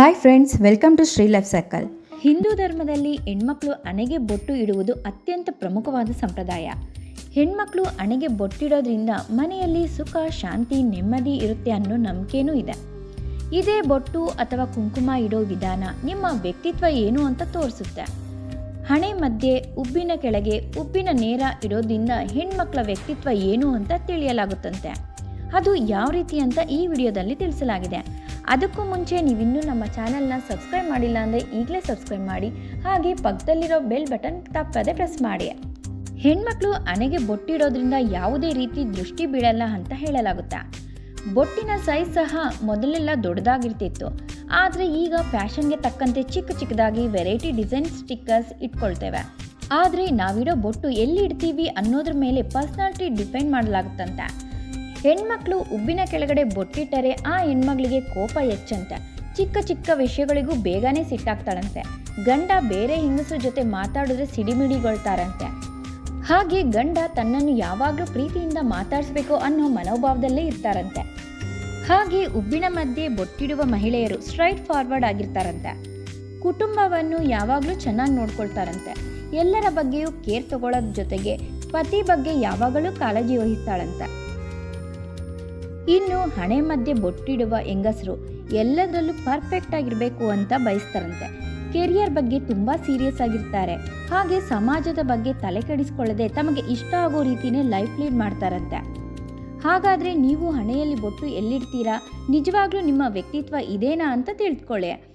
Hi friends welcome to Shri life circle Hindu ಧರ್ಮದಲ್ಲಿ ಹೆಣ್ಮಕ್ಳು ಅಣೆಗೆ ಬೊಟ್ಟು ಇಡುವುದು ಅತ್ಯಂತ ಪ್ರಮುಖವಾದ ಸಂಪ್ರದಾಯ. ಹೆಣ್ಮಕ್ಳು ಅಣೆಗೆ ಬೊಟ್ಟಿಡೋದ್ರಿಂದ ಮನೆಯಲ್ಲಿ ಸುಖ, ಶಾಂತಿ, ನೆಮ್ಮದಿ ಇರುತ್ತೆ ಅನ್ನೋ ನಂಬಿಕೆನೂ ಇದೆ. ಇದೇ ಬೊಟ್ಟು ಅಥವಾ ಕುಂಕುಮ ಇಡೋ ವಿಧಾನ ನಿಮ್ಮ ವ್ಯಕ್ತಿತ್ವ ಏನು ಅಂತ ತೋರಿಸುತ್ತೆ. ಹಣೆ ಮಧ್ಯೆ, ಉಬ್ಬಿನ ಕೆಳಗೆ, ಉಬ್ಬಿನ ನೇರ ಇಡೋದ್ರಿಂದ ಹೆಣ್ಮಕ್ಳ ವ್ಯಕ್ತಿತ್ವ ಏನು ಅಂತ ತಿಳಿಯಲಾಗುತ್ತಂತೆ. ಅದು ಯಾವ ರೀತಿ ಅಂತ ಈ ವಿಡಿಯೋದಲ್ಲಿ ತಿಳಿಸಲಾಗಿದೆ. ಅದಕ್ಕೂ ಮುಂಚೆ ನೀವಿನ್ನೂ ನಮ್ಮ ಚಾನಲ್ನ ಸಬ್ಸ್ಕ್ರೈಬ್ ಮಾಡಿಲ್ಲ ಅಂದರೆ ಈಗಲೇ ಸಬ್ಸ್ಕ್ರೈಬ್ ಮಾಡಿ. ಹಾಗೆ ಪಕ್ಕದಲ್ಲಿರೋ ಬೆಲ್ ಬಟನ್ ತಪ್ಪದೆ ಪ್ರೆಸ್ ಮಾಡಿ. ಹೆಣ್ಮಕ್ಳು ಹಣೆಗೆ ಬೊಟ್ಟಿಡೋದ್ರಿಂದ ಯಾವುದೇ ರೀತಿ ದೃಷ್ಟಿ ಬೀಳಲ್ಲ ಅಂತ ಹೇಳಲಾಗುತ್ತೆ? ಬೊಟ್ಟಿನ ಸೈಜ್ ಸಹ ಮೊದಲೆಲ್ಲ ದೊಡ್ಡದಾಗಿರ್ತಿತ್ತು. ಆದರೆ ಈಗ ಫ್ಯಾಷನ್ಗೆ ತಕ್ಕಂತೆ ಚಿಕ್ಕ ಚಿಕ್ಕದಾಗಿ ವೆರೈಟಿ ಡಿಸೈನ್ ಸ್ಟಿಕ್ಕರ್ಸ್ ಇಟ್ಕೊಳ್ತೇವೆ. ಆದರೆ ನಾವಿಡೋ ಬೊಟ್ಟು ಎಲ್ಲಿ ಇಡ್ತೀವಿ ಅನ್ನೋದ್ರ ಮೇಲೆ ಪರ್ಸ್ನಾಲಿಟಿ ಡಿಪೆಂಡ್ ಮಾಡಲಾಗುತ್ತಂತೆ. ಹೆಣ್ಮಕ್ಳು ಉಬ್ಬಿನ ಕೆಳಗಡೆ ಬೊಟ್ಟಿಟ್ಟರೆ ಆ ಹೆಣ್ಮಗಳಿಗೆ ಕೋಪ ಹೆಚ್ಚಂತೆ. ಚಿಕ್ಕ ಚಿಕ್ಕ ವಿಷಯಗಳಿಗೂ ಬೇಗನೆ ಸಿಟ್ಟಾಗ್ತಾಳಂತೆ. ಗಂಡ ಬೇರೆ ಹೆಂಗಸರ ಜೊತೆ ಮಾತಾಡಿದ್ರೆ ಸಿಡಿಮಿಡಿಗೊಳ್ತಾರಂತೆ. ಹಾಗೆ ಗಂಡ ತನ್ನನ್ನು ಯಾವಾಗಲೂ ಪ್ರೀತಿಯಿಂದ ಮಾತಾಡಿಸ್ಬೇಕು ಅನ್ನೋ ಮನೋಭಾವದಲ್ಲೇ ಇರ್ತಾರಂತೆ. ಹಾಗೆ ಉಬ್ಬಿನ ಮಧ್ಯೆ ಬೊಟ್ಟಿಡುವ ಮಹಿಳೆಯರು ಸ್ಟ್ರೈಟ್ ಫಾರ್ವರ್ಡ್ ಆಗಿರ್ತಾರಂತೆ. ಕುಟುಂಬವನ್ನು ಯಾವಾಗಲೂ ಚೆನ್ನಾಗಿ ನೋಡ್ಕೊಳ್ತಾರಂತೆ. ಎಲ್ಲರ ಬಗ್ಗೆಯೂ ಕೇರ್ ತಗೊಳ್ಳೋದ್ರ ಜೊತೆಗೆ ಪತಿ ಬಗ್ಗೆ ಯಾವಾಗಲೂ ಕಾಳಜಿ ವಹಿಸ್ತಾಳಂತೆ. ಇನ್ನು ಹಣೆ ಮಧ್ಯೆ ಬೊಟ್ಟಿಡುವ ಹೆಂಗಸರು ಎಲ್ಲದರಲ್ಲೂ ಪರ್ಫೆಕ್ಟ್ ಆಗಿರಬೇಕು ಅಂತ ಬಯಸ್ತಾರಂತೆ. ಕೆರಿಯರ್ ಬಗ್ಗೆ ತುಂಬ ಸೀರಿಯಸ್ ಆಗಿರ್ತಾರೆ. ಹಾಗೆ ಸಮಾಜದ ಬಗ್ಗೆ ತಲೆ ಕೆಡಿಸ್ಕೊಳ್ಳದೆ ತಮಗೆ ಇಷ್ಟ ಆಗೋ ರೀತಿನೇ ಲೈಫ್ ಲೀಡ್ ಮಾಡ್ತಾರಂತೆ. ಹಾಗಾದರೆ ನೀವು ಹಣೆಯಲ್ಲಿ ಬೊಟ್ಟು ಎಲ್ಲಿಡ್ತೀರಾ? ನಿಜವಾಗ್ಲೂ ನಿಮ್ಮ ವ್ಯಕ್ತಿತ್ವ ಇದೇನಾ ಅಂತ ತಿಳ್ಕೊಳ್ಳಿ.